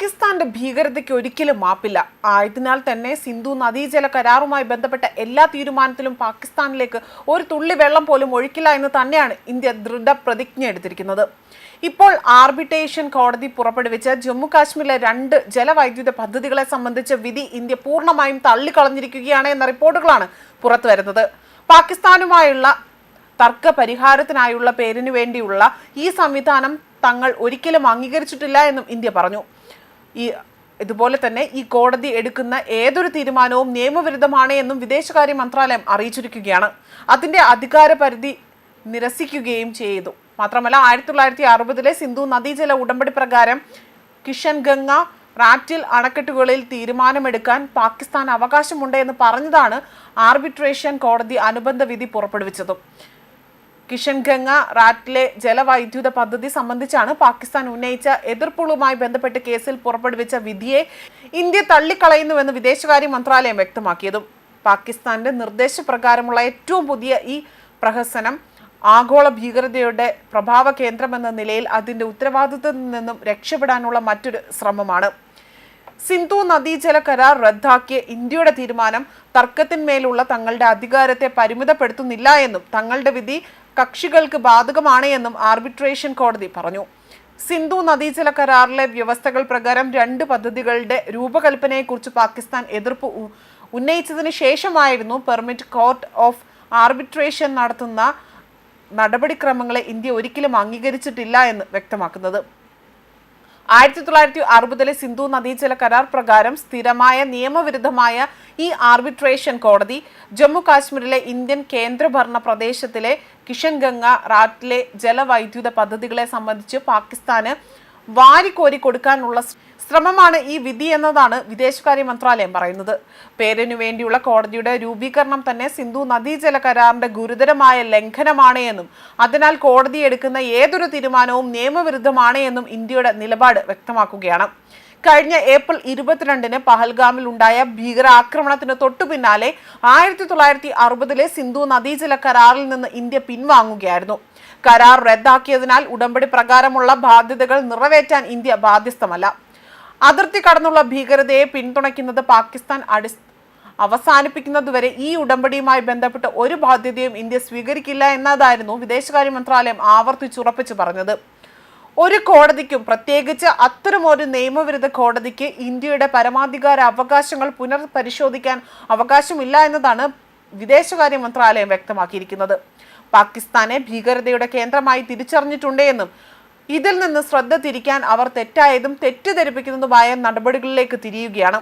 പാകിസ്ഥാന്റെ ഭീകരതയ്ക്ക് ഒരിക്കലും മാപ്പില്ല. ആയതിനാൽ തന്നെ സിന്ധു നദീജല കരാറുമായി ബന്ധപ്പെട്ട എല്ലാ തീരുമാനത്തിലും പാകിസ്ഥാനിലേക്ക് ഒരു തുള്ളി വെള്ളം പോലും ഒഴിക്കില്ല എന്ന് തന്നെയാണ് ഇന്ത്യ ദൃഢപ്രതിജ്ഞ എടുത്തിരിക്കുന്നത്. ഇപ്പോൾ ആർബിട്രേഷൻ കോടതി പുറപ്പെടുവിച്ച ജമ്മു കാശ്മീരിലെ രണ്ട് ജലവൈദ്യുത പദ്ധതികളെ സംബന്ധിച്ച വിധി ഇന്ത്യ പൂർണമായും തള്ളിക്കളഞ്ഞിരിക്കുകയാണ് എന്ന റിപ്പോർട്ടുകളാണ് പുറത്തുവരുന്നത്. പാകിസ്ഥാനുമായുള്ള തർക്ക പരിഹാരത്തിനായുള്ള പേരിനു വേണ്ടിയുള്ള ഈ സംവിധാനം തങ്ങൾ ഒരിക്കലും അംഗീകരിച്ചിട്ടില്ല എന്നും ഇന്ത്യ പറഞ്ഞു. ഈ ഇതുപോലെ തന്നെ ഈ കോടതി എടുക്കുന്ന ഏതൊരു തീരുമാനവും നിയമവിരുദ്ധമാണ് എന്നും വിദേശകാര്യ മന്ത്രാലയം അറിയിച്ചിരിക്കുകയാണ്. അതിന്റെ അധികാര പരിധി നിരസിക്കുകയും ചെയ്തു. മാത്രമല്ല ആയിരത്തി തൊള്ളായിരത്തി അറുപതിലെ സിന്ധു നദീജല ഉടമ്പടി പ്രകാരം കിഷൻ ഗംഗ റാറ്റിൽ അണക്കെട്ടുകളിൽ തീരുമാനമെടുക്കാൻ പാകിസ്ഥാൻ അവകാശമുണ്ട് എന്ന് പറഞ്ഞതാണ് ആർബിട്രേഷൻ കോടതി അനുബന്ധ വിധി പുറപ്പെടുവിച്ചതും. കിഷൻ ഗംഗ റാറ്റിലെ ജലവൈദ്യുത പദ്ധതി സംബന്ധിച്ചാണ് പാകിസ്ഥാൻ ഉന്നയിച്ച എതിർപ്പുകളുമായി ബന്ധപ്പെട്ട് കേസിൽ പുറപ്പെടുവിച്ച വിധിയെ ഇന്ത്യ തള്ളിക്കളയുന്നുവെന്ന് വിദേശകാര്യ മന്ത്രാലയം വ്യക്തമാക്കിയതും. പാകിസ്ഥാന്റെ നിർദ്ദേശപ്രകാരമുള്ള ഏറ്റവും പുതിയ ഈ പ്രഹസനം ആഗോള ഭീകരതയുടെ പ്രഭാവ കേന്ദ്രമെന്ന നിലയിൽ അതിന്റെ ഉത്തരവാദിത്തത്തിൽ നിന്നും രക്ഷപ്പെടാനുള്ള മറ്റൊരു ശ്രമമാണ്. സിന്ധു നദീജല കരാർ റദ്ദാക്കിയ ഇന്ത്യയുടെ തീരുമാനം തർക്കത്തിന്മേലുള്ള തങ്ങളുടെ അധികാരത്തെ പരിമിതപ്പെടുത്തുന്നില്ല എന്നും തങ്ങളുടെ വിധി കക്ഷികൾക്ക് ബാധകമാണ് എന്നും ആർബിട്രേഷൻ കോടതി പറഞ്ഞു. സിന്ധു നദീജല കരാറിലെ വ്യവസ്ഥകൾ പ്രകാരം രണ്ട് പദ്ധതികളുടെ രൂപകൽപ്പനയെക്കുറിച്ച് പാകിസ്ഥാൻ എതിർപ്പ് ഉന്നയിച്ചതിന് ശേഷമായിരുന്നു പെർമിറ്റ് കോർട്ട് ഓഫ് ആർബിട്രേഷൻ നടത്തുന്ന നടപടിക്രമങ്ങളെ ഇന്ത്യ ഒരിക്കലും അംഗീകരിച്ചിട്ടില്ല എന്ന് വ്യക്തമാക്കുന്നത്. ആയിരത്തി തൊള്ളായിരത്തി അറുപതിലെ സിന്ധു നദീജല കരാർ പ്രകാരം സ്ഥിരമായ നിയമവിരുദ്ധമായ ഈ ആർബിട്രേഷൻ കോടതി ജമ്മു കാശ്മീരിലെ ഇന്ത്യൻ കേന്ദ്രഭരണ പ്രദേശത്തിലെ കിഷൻഗംഗ റാറ്റിലെ ജലവൈദ്യുത പദ്ധതികളെ സംബന്ധിച്ച് പാകിസ്ഥാന് വാരിക്കോരി കൊടുക്കാനുള്ള ശ്രമമാണ് ഈ വിധി എന്നതാണ് വിദേശകാര്യ മന്ത്രാലയം പറയുന്നത്. പേരിനു വേണ്ടിയുള്ള കോടതിയുടെ രൂപീകരണം തന്നെ സിന്ധു നദീജല കരാറിന്റെ ഗുരുതരമായ ലംഘനമാണ് എന്നും അതിനാൽ കോടതി എടുക്കുന്ന ഏതൊരു തീരുമാനവും നിയമവിരുദ്ധമാണ് എന്നും ഇന്ത്യയുടെ നിലപാട് വ്യക്തമാക്കുകയാണ്. കഴിഞ്ഞ ഏപ്രിൽ ഇരുപത്തിരണ്ടിന് പഹൽഗാമിൽ ഉണ്ടായ ഭീകരാക്രമണത്തിന് തൊട്ടു പിന്നാലെ ആയിരത്തി തൊള്ളായിരത്തി അറുപതിലെ സിന്ധു നദീജല കരാറിൽ നിന്ന് ഇന്ത്യ പിൻവാങ്ങുകയായിരുന്നു. കരാർ റദ്ദാക്കിയതിനാൽ ഉടമ്പടി പ്രകാരമുള്ള ബാധ്യതകൾ നിറവേറ്റാൻ ഇന്ത്യ ബാധ്യസ്ഥമല്ല. അതിർത്തി കടന്നുള്ള ഭീകരതയെ പിന്തുണയ്ക്കുന്നത് പാകിസ്ഥാൻ അടി അവസാനിപ്പിക്കുന്നതുവരെ ഈ ഉടമ്പടിയുമായി ബന്ധപ്പെട്ട് ഒരു ബാധ്യതയും ഇന്ത്യ സ്വീകരിക്കില്ല എന്നതായിരുന്നു വിദേശകാര്യ മന്ത്രാലയം ആവർത്തിച്ചുറപ്പിച്ചു പറഞ്ഞത്. ഒരു കോടതിക്കും പ്രത്യേകിച്ച് ഒരു നിയമവിരുദ്ധ കോടതിക്ക് ഇന്ത്യയുടെ പരമാധികാര അവകാശങ്ങൾ പുനർപരിശോധിക്കാൻ അവകാശമില്ല എന്നതാണ് വിദേശകാര്യ മന്ത്രാലയം വ്യക്തമാക്കിയിരിക്കുന്നത്. പാകിസ്ഥാനെ ഭീകരതയുടെ കേന്ദ്രമായി തിരിച്ചറിഞ്ഞിട്ടുണ്ട് എന്നും ഇതിൽ നിന്ന് ശ്രദ്ധ തിരിക്കാൻ അവർ തെറ്റായതും തെറ്റിദ്ധരിപ്പിക്കുന്നതുമായ നടപടികളിലേക്ക് തിരിയുകയാണ്.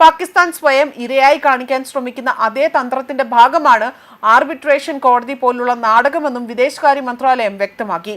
പാകിസ്ഥാൻ സ്വയം ഇരയായി കാണിക്കാൻ ശ്രമിക്കുന്ന അതേ തന്ത്രത്തിന്റെ ഭാഗമാണ് ആർബിട്രേഷൻ കോടതി പോലുള്ള നാടകമെന്നും വിദേശകാര്യ മന്ത്രാലയം വ്യക്തമാക്കി.